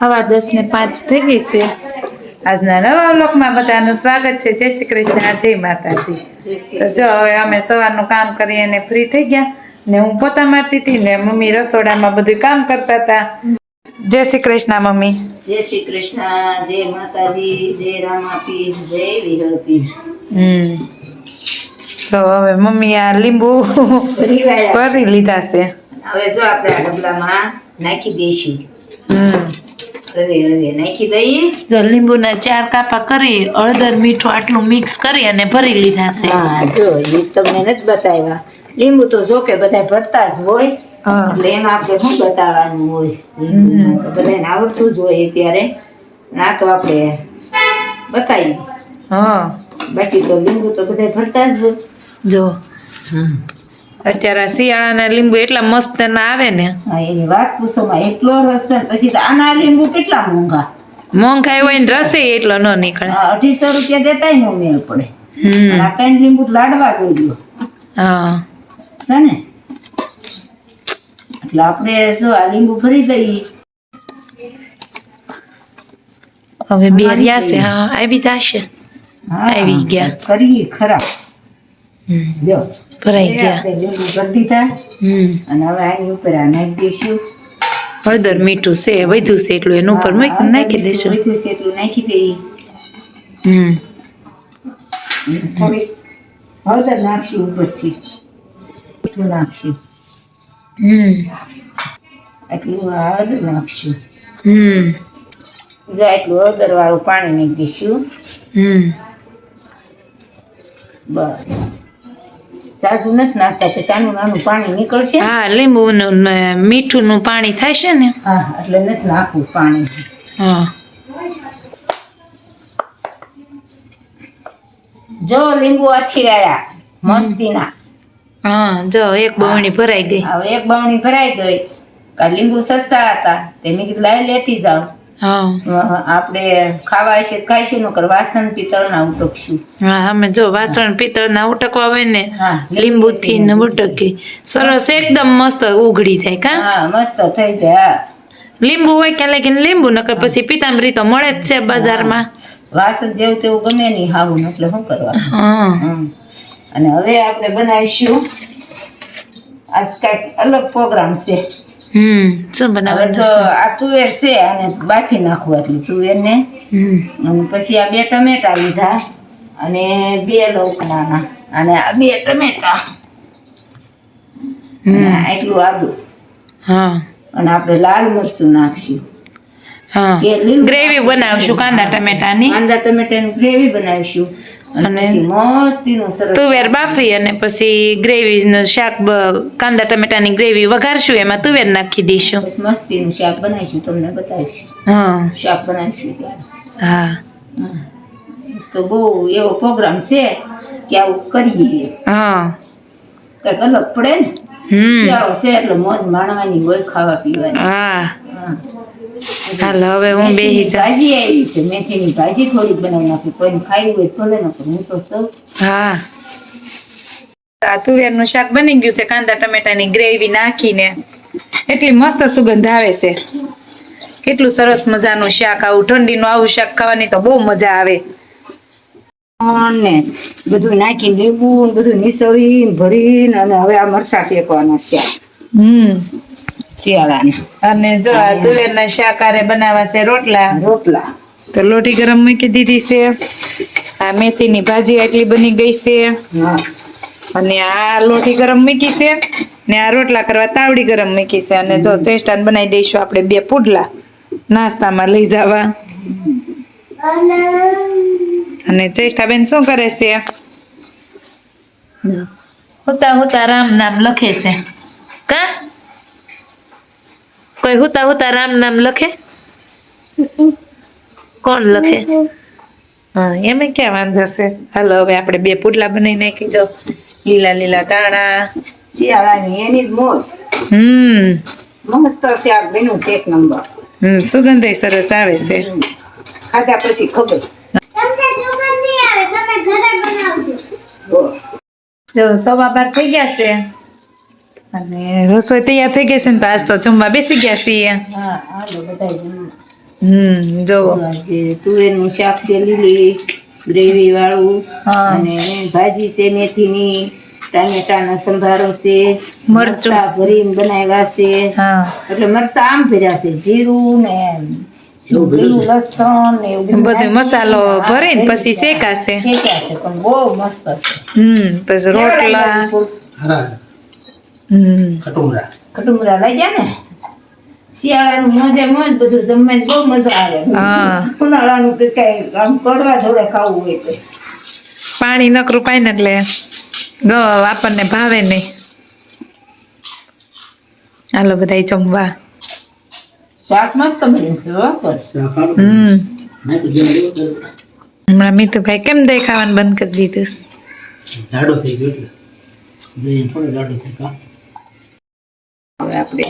હવા દસ ને પાંચ થઈ ગઈ છે. આજના નવા બ્લોકમાં બધાનું સ્વાગત છે. જય શ્રી કૃષ્ણ જય માતાજી. તો જો હવે અમે સવારનું કામ કરી અને ફ્રી થઈ ગયા ને હું પોતા મારતી હતી ને મમ્મી રસોડામાં બધું કામ કરતા હતા. જય શ્રી કૃષ્ણ મમ્મી. જય શ્રી કૃષ્ણ જય માતાજી જય રામાપી જય વિહળપી હમ. તો હવે મમ્મી આ લીંબુ ભરી લીધા છે. હવે જો આપણે આ ડબલામાં નાખી દઈશું હમ. જો લીંબુના ચાર કાપા કરી હળદર મીઠું આટલું મિક્સ કરી અને ભરી લીધા છે. હા જો એ તમને નથી બતાવ્યા. લીંબુ તો જો કે બધા ભરતા જ હોય એટલે એમાં આપણે શું બતાવવાનું હોય? બધાને આવડતું જ હોય ત્યારે ના તો આપણે બતાવીએ. હા. બાકી તો લીંબુ તો બધા ભરતા જ હોય. જો. અત્યારે શિયાળાના લીંબુ એટલા મસ્ત ના આવે ને. હા એની વાત પૂછોમાં એટલો રસ છે ને પછી તો આના લીંબુ કેટલા મોંઘા? મોંઘા હોય ને રસે એટલો ન નીકળે. આ અઢીસો રૂપિયા દેતા નો મેળ પડે. હમ. આ ત્રણ લીંબુ તો લાડવા જોઈ હા. છે ને? એટલે આપણે જો આ લીંબુ ભરી દઈએ. હવે બે રહ્યા છે હા આવી જશે. હા આવી ગયા. કરીએ ખરા. જો. ભરાઈ ગયા. લીંબુ ભરી દીધા હમ. અને હવે આની ઉપર આ નાખી દઈશું. હળદર મીઠું છે વધ્યું છે એટલું એનું ઉપર નાખી દઈશું. વધ્યું છે એટલું નાખી દઈએ હમ. થોડીક હળદર નાખશું ઉપરથી. એટલું નાખશું. હમ. એટલું હળદર નાખશું. હમ. જો એટલું હળદર વાળું પાણી નાખી દઈશું. હમ. બસ. સાજુ નથી નાખતા તો સાનું નાનું પાણી નીકળશે? હા લીંબુનું ને મીઠુંનું પાણી થશે ને? હા એટલે નથી નાખવું પાણી. હા. જો લીંબુ અથીરાયા મસ્તીના. હા જો એક બવણી ભરાઈ ગઈ. હવે એક બાવણી ભરાઈ ગઈ. લીંબુ સસ્તા હતા તે મેં કીધું લાવી લેતી જાવ હા આપણે ખાવા છે ખાઈશું નકર વાસણ પિત્તળના ઉટકશું. હા અમે જો વાસણ પિત્તળના ઉટકવા હોય ને હા લીંબુથી ને ઉટકી સરસ એકદમ મસ્ત ઉઘડી જાય કા? હા મસ્ત થઈ જાય. લીંબુ હોય કે લેકિન લીંબુ નકર પછી પીતાંબરી તો મળે જ છે બજારમાં. વાસણ જેવું તેવું ગમે નહીં હાવું એટલે શું કરવા. અને હવે આપણે બનાવીશું. આજ કાંઈક અલગ પ્રોગ્રામ છે. હમ. શું તો આ તુવેર છે અને બાફી નાખવું એટલી તુવેરને. હમ. અને પછી આ બે ટમેટા લીધા અને બે લવકણાના અને આ બે ટમેટા. હમ. એટલું આદુ. હા. અને આપણે લાલ મરચું નાખશું. હા. ગ્રેવી બનાવશું કાંદા ટમેટાની? કાંદા ટમેટાની ગ્રેવી બનાવીશું. અને મસ્તીનું સરસ તુવેર બાફી અને પછી ગ્રેવીનું શાક બ- કાંદા ટમેટાની ગ્રેવી વઘારશું એમાં તુવેર નાખી દઈશું. મસ્તી મસ્તીનું શાક બનાવીશું તમને બતાવીશું. હા. શાક બનાવીશું ત્યારે. હા. તો બહુ એવો પ્રોગ્રામ છે કે આવું કરીએ. હા. કંઈક અલગ પડે ને. હમ. શિયાળો છે એટલે મોજ માણવાની હોય ખાવા પીવાની હા. હા. હાલ હવે હું બેહી ભાજી આવી છે. મેથીની ભાજી થોડીક બનાવી નાખી. કોઈને ખાઈ હોય ભલે ન હું તો સૌ હા. આ તુવેરનું શાક બની ગયું છે કાંદા ટમેટાની ગ્રેવી નાખીને. એટલી મસ્ત સુગંધ આવે છે. કેટલું સરસ મજાનું શાક આવું. ઠંડીનું આવું શાક ખાવાની તો બહુ મજા આવે. ને બધું નાખીને લીંબુ બધું નીસળીને ભરીને અને હવે આ મરસા શેકવાના શાક હમ. શિયાળાના. અને જો આ તુવેરના શાકારે બનાવવા છે રોટલા. રોટલા. તો લોટી ગરમ મૂકી દીધી છે. આ મેથીની ભાજી આટલી બની ગઈ છે. હા. અને આ લોટી ગરમ મૂકી છે. ને આ રોટલા કરવા તાવડી ગરમ મૂકી છે. અને જો ચેસ્ટાન બનાવી દઈશું આપણે બે પુડલા. નાસ્તામાં લઈ જવા. અને ચેષ્ટાબેન શું કરે છે? હોતા હોતા રામ નામ લખે છે. કા? કોઈ હુતા હુતા રામ નામ લખે? કોણ લખે? હા એમે ક્યાં વાંધો છે? હાલો હવે આપણે બે પુટલા બનાવી નાખી જો. લીલા લીલા દાણા શિયાળાની એની જ મોજ. હમ. મસ્ત શાક બેનું છે એક નંબર. હમ સુગંધ સરસ આવે છે. ખાધા પછી ખબર. જો. જો સવા બાર થઈ ગયા છે? અને રસોઈ તૈયાર થઈ ગઈ છે ને તો આજ તો જમવા બેસી ગયા છીએ. હમ જો તુવેરનું શાક છે લીલી ગ્રેવી વાળું. અને ભાજી છે મેથીની ટામેટાનો સંભારો છે મરચું. ભરીને બનાવ્યા છે એટલે મરચાં આમ ભર્યા છે જીરું ને પેલું લસણ ને એવું બધું મસાલો ભરીને પછી. શેકાશે. શેકાશે પણ બહુ મસ્ત છે હમ પછી રોટલા કટુંબરા કટુંબરા લઈ ગયા ને. શિયાળાનું મોજે મોજ બધું જમવાની બહુ મજા આવે. હા. ઉનાળાનું કઈ આમ કડવા જોડે ખાવું હોય તો. પાણી નકરું પાય ને એટલે ગ આપણને ભાવે નહીં. હાલો બધા જમવા. શાક મસ્ત બન્યું છે હમ. હમણાં મીતુભાઈ કેમ દેખાવાનું બંધ કરી દીધું છે? જાડો થઈ ગયો એટલે. થોડો જાડો થઈ ગયો. હવે આપણે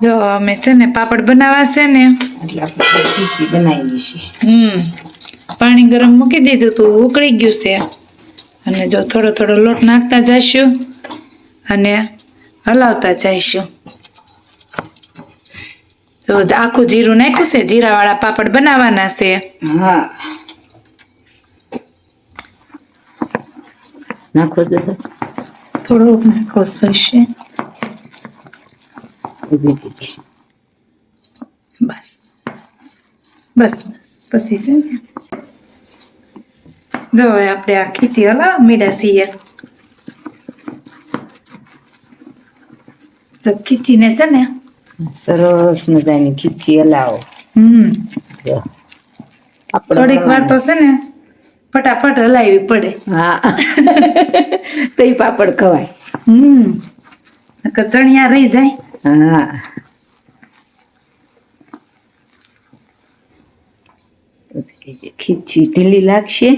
જો અમે છે ને પાપડ બનાવવા છે ને એટલે આપણે ખીસી બનાવી છે હમ પાણી ગરમ મૂકી દીધું તું ઉકળી ગયું છે. અને જો થોડો થોડો લોટ નાખતા જઈશું અને હલાવતા જઈશું. તો આખું જીરું નાખ્યું છે જીરાવાળા પાપડ બનાવવાના છે. હા. નાખો. થોડુંક નાખો છે ઊભી થઈ જાય. બસ બસ બસ પછી છે ને જો હવે આપણે આ ખીચી હલાવ મીડા છીએ તો ખીચીને છે ને સરસ મજાની ખીચી હલાવો હમ થોડીક વાર તો છે ને ફટાફટ હલાવી પડે હા તો ઈ પાપડ ખવાય હમ ચણિયા રહી જાય હા ખીચી ઢીલી લાગશે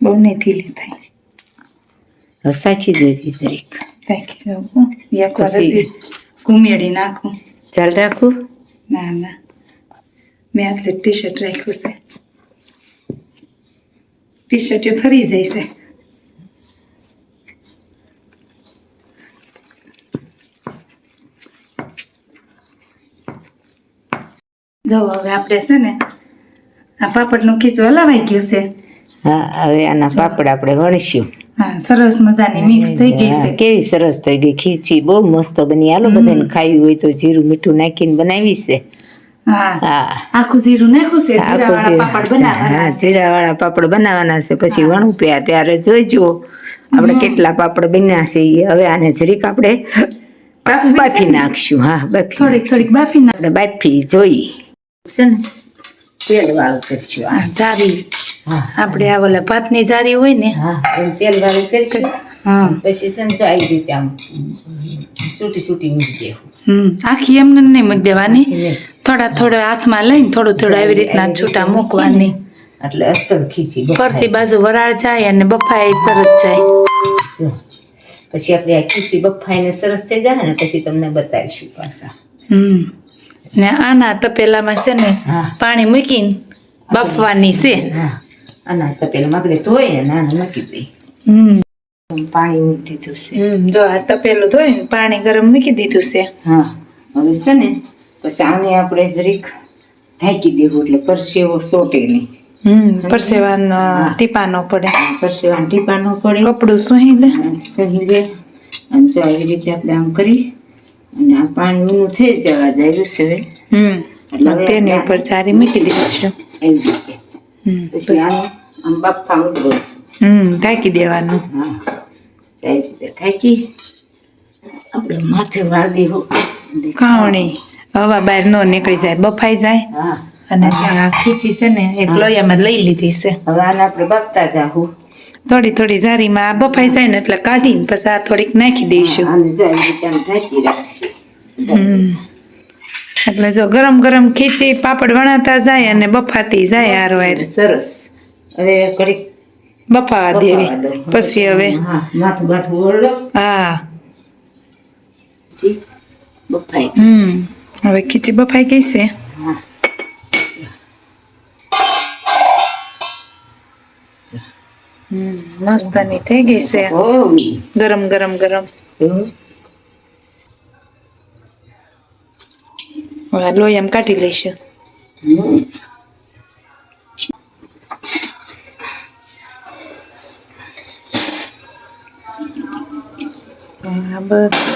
બહુ નહીં ઢીલી થાય હવે સાચી દેજે દરેક સાચી જાઉં. એક વાર નાખું ચાલ રાખું ના ના મેં આટલે ટી શર્ટ રાખ્યું છે ટી શર્ટ થરી જાય છે જો હવે આપણે છે ને આ પાપડનું ખીચું હલાવાઈ ગયું છે. હા હવે આના પાપડ આપણે વણશું. હા સરસ મજાની મિક્સ થઈ ગઈ છે. કેવી સરસ થઈ ગઈ. ખીચી બહુ મસ્ત બની. હાલો બધાને ખાવી હોય તો જીરું મીઠું નાખીને બનાવી છે. આખું જીરું નાખ્યું છે જીરાવાળા પાપડ જે- હા જીરાવાળા પાપડ બનાવવાના છે. પછી વણું પ્યા ત્યારે જોઈજો આપણે કેટલા પાપડ બન્યા છે હવે આને જરીક આપણે બાફી બાફી નાખશું. હા બાફી થોડીક થોડીક બાફી નાખ બાફી જોઈ. છે ને તેલ વાળું કરશું આ. જારી. આપણે આ ઓલા ભાતની જારી હોય ને હા તેલ વાળું કરશું હા. પછી સંચાઈ રીતે આમ છૂટી છૂટી મૂકી દેવું. હમ આખી એમને નહીં મૂકી દેવાની. થોડા થોડા હાથમાં લઈને થોડું થોડું આવી રીતના છૂટા મૂકવાની. એટલે અસર ખીચી ફરતી. બાજુ વરાળ જાય અને બફાય સરસ જાય. પછી આપણે આ ખીચી બફાઈને સરસ થઈ જાય ને પછી તમને બતાવીશું પાછા. હમ. ને આના તપેલામાં છે ને પાણી મૂકીને બાફવાની છે. આના તપેલામાં આપણે ધોઈએ અને આને મૂકી દઈએ. હમ. પાણી મૂકી દીધું છે. હમ જો આ તપેલું ધોઈને પાણી ગરમ મૂકી દીધું છે. હા. હવે છે ને પછી આને આપણે જરીક ઢાંકી દેવું એટલે પરસેવો સોટે નહીં. હમ પરસેવાનો ટીપાનો પડે. પરસેવાનું ટીપા ન પડે. કપડું સુહી લે. અને સહી લે. અને જો આવી રીતે આપણે આમ કરી અને આ પાણી ઊનું થઈ જવા જાય છે હવે. હમ. એટલે તેની ઉપર ચારી મૂકી દીધું એવી રીતે પછી આને આમ બાફા મૂકવો હમ ઢાંકી દેવાનું. હા. રીતે ઢાંકી. આપણે માથે વાળી હો. કાવણી હવા બહાર ન નીકળી જાય બફાઈ જાય. હા. અને આ ખીચી છે ને એક લોયામાં લઈ લીધી છે. હવે આને આપણે બાફતા જાહું. થોડી થોડી જારીમાં આ બફાઈ જાય ને એટલે કાઢીને પછી આ થોડીક નાખી દઈશું. એટલે જો ગરમ ગરમ ખીચી પાપડ વણાતા જાય અને બફાતી જાય આરો હાર સરસ. હવે ઘડીક બફાવા દેવી. પછી હવે. હા બફાઈ હમ. હવે ખીચી બફાઈ ગઈ છે? હા. મસ્તની થઈ ગઈ છે ગરમ ગરમ ગરમ લોહી એમ કાઢી લઈશું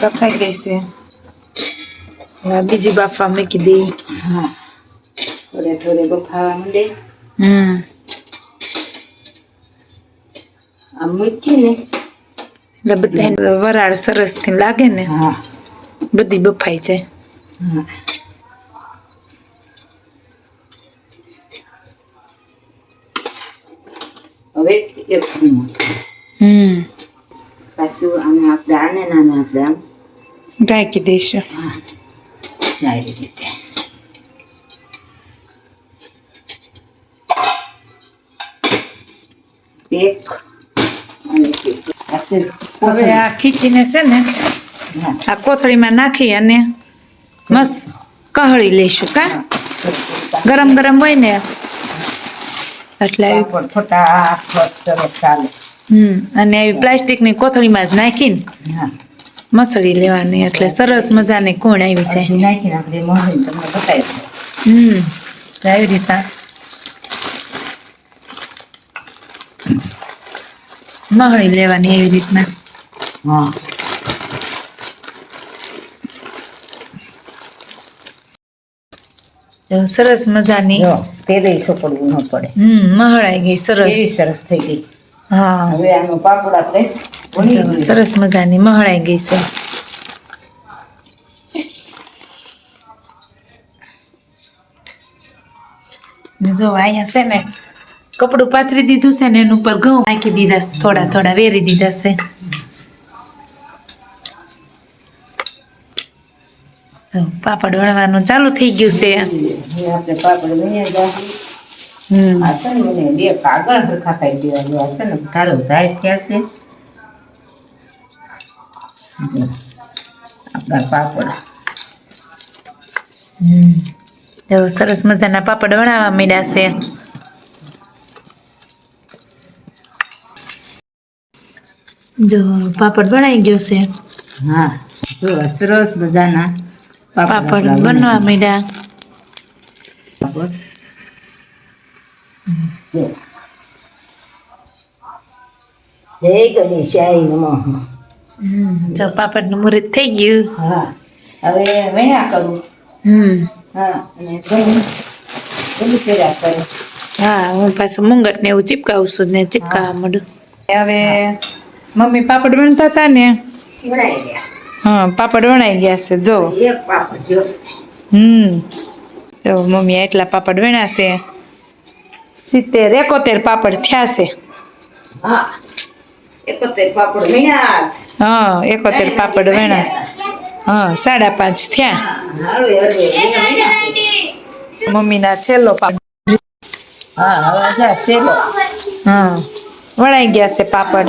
કપાઈ ગઈ છે બીજી બાફવા મૂકી દઈ હા થોડે થોડે બફાવા માંડે હમ આમ મૂકી ને એટલે બધા વરાળ સરસથી લાગે ને હા. બધી બફાઈ જાય. હા. હવે એક હમ. પાછું આને આપણે આને નાને આપણે આમ ઢાંકી દઈશું. સારી રીતે. એક હવે આ ખીચીને છે ને આ કોથળીમાં નાખી અને મસ્ત કહળી લઈશું કા? ગરમ ગરમ હોય ને. એટલે હમ અને આવી પ્લાસ્ટિકની કોથળીમાં જ નાખીને મસળી લેવાની એટલે સરસ મજાની કોણ આવી છે નાખીને આપણે મોઢીને તમને બતાવી હમ. આવી રીતના મહળી લેવાની એવી રીતના. હા. સરસ મજાની. પેલે સોપડવું ન પડે. હમ મહળાઈ ગઈ સરસ. સરસ થઈ ગઈ. હા. હવે આનો પાપડ આપણે. સરસ મજાની મહળાઈ ગઈ છે. જો અહીંયા છે ને કપડું પાથરી દીધું છે ને એનું ઉપર ઘઉં નાખી દીધા થોડા થોડા વેરી દીધા છે. પાપડ વણવાનું ચાલુ થઈ ગયું છે. પાપડ વણી ગયા હમ. આ છે ને મને બે કાગળ હરખા થઈ દેવાનું છે ને છે આપણા પાપડ સરસ મજાના પાપડ વણાવવા માંડ્યા છે. જો પાપડ બનાવી ગયો છે. હા જો સરસ મજાના પાપડ બનવા માંડ્યા. પાપડ. જો. જય ગણેશાય નમઃ. જો પાપડનું મુહૂર્ત થઈ ગયું. હા હવે વેણ્યા કરું. હમ. હા અને ગમે ગમે કર્યા કરે. હા હું પાછું મુંગટ ને એવું ચીપકાવું છું ને ચીપકાવા માંડું. હવે મમ્મી પાપડ વણતા હતા ને? હા પાપડ વણાઈ ગયા છે જો. હમ. તો મમ્મી એટલા પાપડ વણાશે સિત્તેર એકોતેર પાપડ થયા છે. હા. એકોતેર પાપડ વેણા. હા સાડા પાંચ થયા. મમ્મીના છેલ્લો પાપડ. હા વણાઈ ગયા છે પાપડ.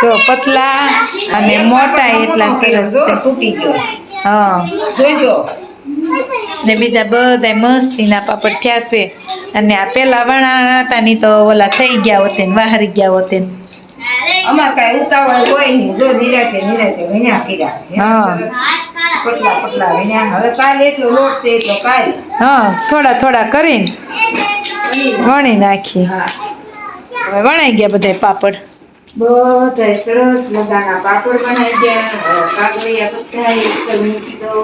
તો પતલા અને મોટા એટલા સરસ તૂટી ગયો. હા. ને બીજા બધા મસ્તીના પાપડ થયા છે. અને આ પેલા વણા હતા ની તો ઓલા થઈ ગયા હોતે ને વાહરી ગયા હોતે. અમાર કાંઈ ઉતાવળ હોય નહીં. જો નિરાતે નિરાતે વિના કર્યા. હા. પતલા પતલા વેણ્યા. હવે કાલે એટલો લોટ છે એટલો કાલ. હા થોડા થોડા કરીને. વણી નાખી હવે વણાઈ ગયા બધા પાપડ. બધા સરસ મજાના પાપડ બનાવી ગયા. કાગળિયા બધા મૂકી દો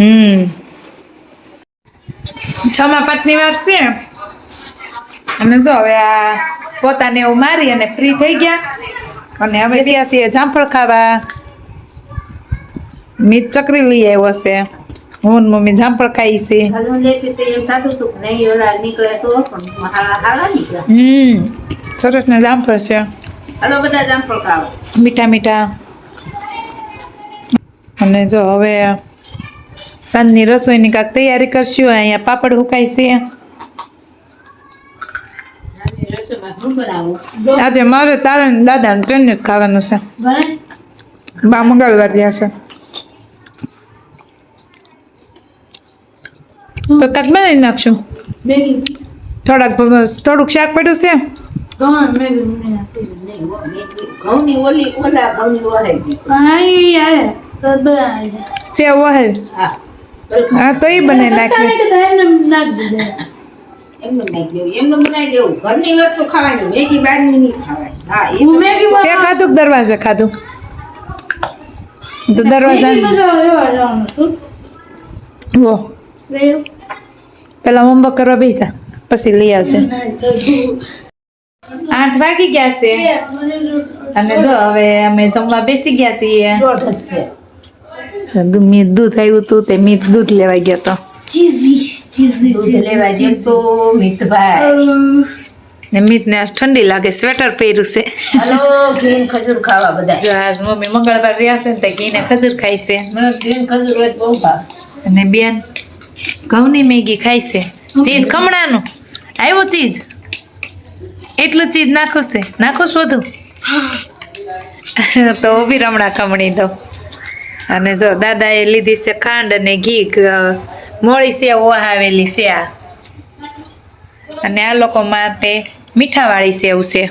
હમ. છમા પાંચની વાર છે. અને જો હવે આ પોતાને એવું મારી અને ફ્રી થઈ ગયા. અને હવે ત્યાં છીએ જામફળ ખાવા. મીત ચકરી લઈ આવ્યો છે. હું મમ્મી જામફળ ખાઈ છે. હમ સરસ ને જામફળ છે. હલો બધા જામફળ ખાવ મીઠા મીઠા. અને જો હવે સાંજની રસોઈની કાંક તૈયારી કરશું અહીંયા પાપડ હુકાય છે. આજે મારે તારણ દાદા ટ્રેન જ ખાવાનું છે. બા મંગળવાર ગયા છે. તો કાંઈક બનાવી નાખશું? થોડાક થોડુંક શાક પડ્યું છે? સેવ વહે હા તો એ બને નાખી ખાધું કે દરવાજે ખાધું? તો દરવાજા પેલા હોમવર્ક કરવા બેસા પછી લઈ આવજે આઠ વાગી ગયા છે અને જો હવે અમે જમવા બેસી ગયા છીએ દોઢ હશે દૂ- મી દૂધ આવ્યું હતું તે મી દૂધ લેવા ગયો તો દૂધ લેવા જતો મિતભાઈ ને આજ ઠંડી લાગે સ્વેટર પહેર્યું છે હાલો ઘીન ખજૂર ખાવા બધા આજ મમ્મી મંગળવાર રહ્યા છે ને તે ઘીને ખજૂર ખાય છે મને ઘીન ખજૂર બહુ ભાવે અને બેન ઘઉંની મેગી ખાય છે. ચીઝ ખમણાનું. આવ્યો ચીઝ? એટલું ચીઝ નાખું છે. નાખું છું બધું? તો બી રમણા ખમણી દઉં. અને જો દાદાએ લીધી છે ખાંડ અને ઘી મોળી સેવ ઓહાવેલી છે આ. અને આ લોકો માટે મીઠાવાળી સેવ છે.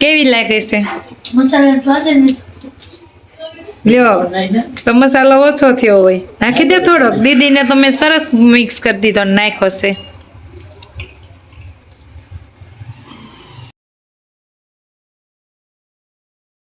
કેવી લાગે છે? લ્યો, તો મસાલો ઓછો થયો હોય. નાખી દે થોડોક. દીદીને તમે સરસ મિક્સ કરી દીધો નાખો છે.